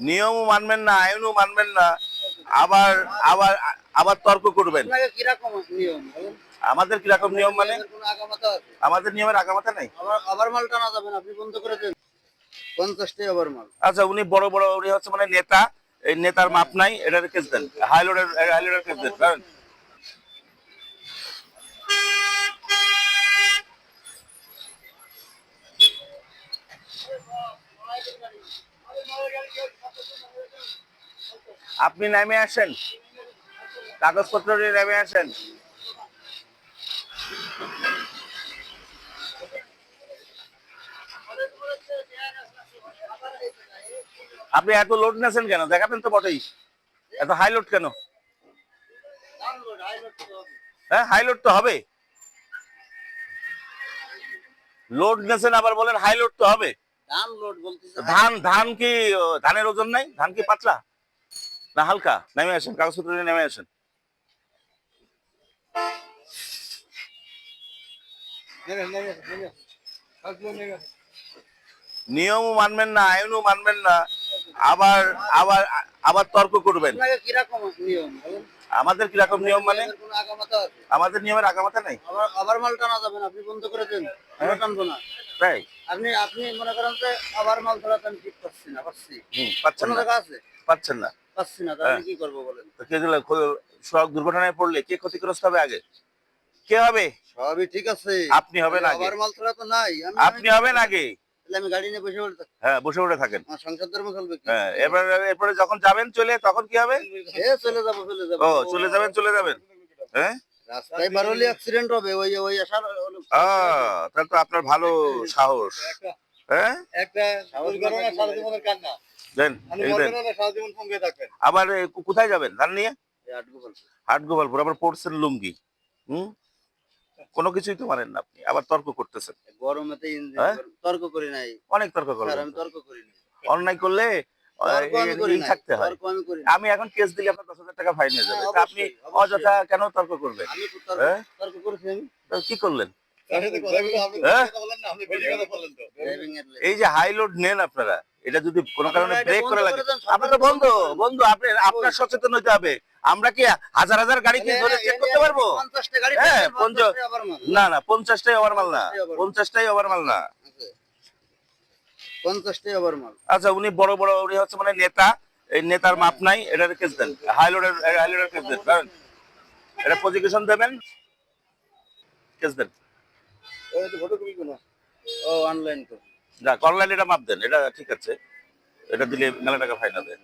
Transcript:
নিয়মও মানবেন না আইনও মানবেন না আবার আবার আবার তর্ক করবেন? আমাদের কীরকম নিয়ম মানে? আমাদের নিয়মের আগামাথা নাই। আবার আবার মাল টানা যাবে আপনি বন্ধ করে দেন। পঞ্চাশটাই আবার মাল। আচ্ছা উনি বড় বড় উনি হচ্ছে মানে নেতা এই নেতার মাপ নাই এটার কেস দেন। হাইলোডের হাইলোডের কেস দেন কারণ আপনি নেমে আসেন। কাগজপত্র নিয়ে নেমে আসেন। আপনি এত লোড নেছেন কেন? দেখাবেন তো বটেই। এত হাই লোড কেন? হ্যাঁ হাই লোড তো হবে। লোড নেছেন আবার বলেন হাই লোড তো হবে। ধান লোড বলতেছে ধান ধান কি ধানের ওজন নাই? ধান কি পাতলা? না হালকা? নেমে আসেন কাগজপত্র নিয়ে নেমে আসেন। নিয়মও মানবেন না আইনও মানবেন না। আবার আবার আবার তর্ক করবেন? আমাদের কীরকম নিয়ম মানে? আগামাতা? আমাদের নিয়মের আগামাথা নাই। আবার মাল টানা যাবে না আপনি বন্ধ করে দেন আমরা টানবো না। তাই? আপনি আপনি মনে করেন যে আবার মাল ধরা আমি ঠিক পাচ্ছি না পাচ্ছি পাচ্ছেন না। আছে? পাচ্ছেন না। পাচ্ছি না তাহলে কি করব বলেন? তো কে সড়ক দুর্ঘটনায় পড়লে কে ক্ষতিগ্রস্ত হবে আগে? কে হবে? সবই ঠিক আছে। আপনি হবেন আগে। আবার মাল ধরা তো নাই আপনি হবেন আগে। তাহলে আমি গাড়ি নিয়ে বসে হ্যাঁ বসে বসে থাকেন। আমার সংসার ধর্ম চলবে কি হ্যাঁ এরপরে এরপরে যখন যাবেন চলে তখন কি হবে? এ চলে যাব চলে যাব। ও চলে যাবেন চলে যাবেন। হ্যাঁ? রাস্তায় বার হলে অ্যাক্সিডেন্ট হবে ওই ওই আসার তাহলে তো আপনার ভালো সাহস। হ্যাঁ? একটা দুর্ঘটনা সারা জীবনের কান্না। দেন এই দেন। সারা জীবন সঙ্গে থাকবেন। আবার কোথায় যাবেন? ধান নিয়ে? হাট গোপালপুর আবার পড়ছেন লুঙ্গি। হুম? কোনো কিছুই তো মানেন না আপনি আবার তর্ক করতেছেন। হ্যাঁ? তর্ক করি নাই। অনেক তর্ক স্যার আমি তর্ক করি নাই। অন্যায় করলে আমি থাকতে হয়। এখন কেস দিলে আপনার দশ হাজার টাকা ফাইন হয়ে যাবে। আপনি। অযথা কেন তর্ক করবেন? আমি তো তর্ক হ্যাঁ? তর্ক করেছি আমি। তো কি করলেন? হ্যাঁ? কথা বলেন না আপনি বেশি কথা বলেন তো। ড্রাইভিং এর লে- এই যে হাই লোড নেন আপনারা এটা যদি কোনো কারণে আপনারা ব্রেক করে লাগে দেন, আপনি বন্ধ বন্ধু আপনি আপনার সচেতন হতে হবে। আমরা কি হাজার হাজার গাড়ি কি ধরে চেক করতে পারব? হ্যাঁ। না না পঞ্চাশটাই ওভার মাল না। পঞ্চাশটাই ওভার মাল না। পঞ্চাশটাই মাল আচ্ছা উনি বড় বড় উনি হচ্ছে মানে নেতা। এই নেতার মাপ নাই এটার কেস দেন। হাইলোডের হাইলোডের কেস দেন। কারণ এটা প্রজিকিউশন দেবেন। কেস দেন। ওই ফটো কপি কোনো ও অনলাইন তো যাক অনলাইন এটা মাপ দেন। এটা ঠিক আছে। এটা দিলে মেলা টাকা ফাইন হবে।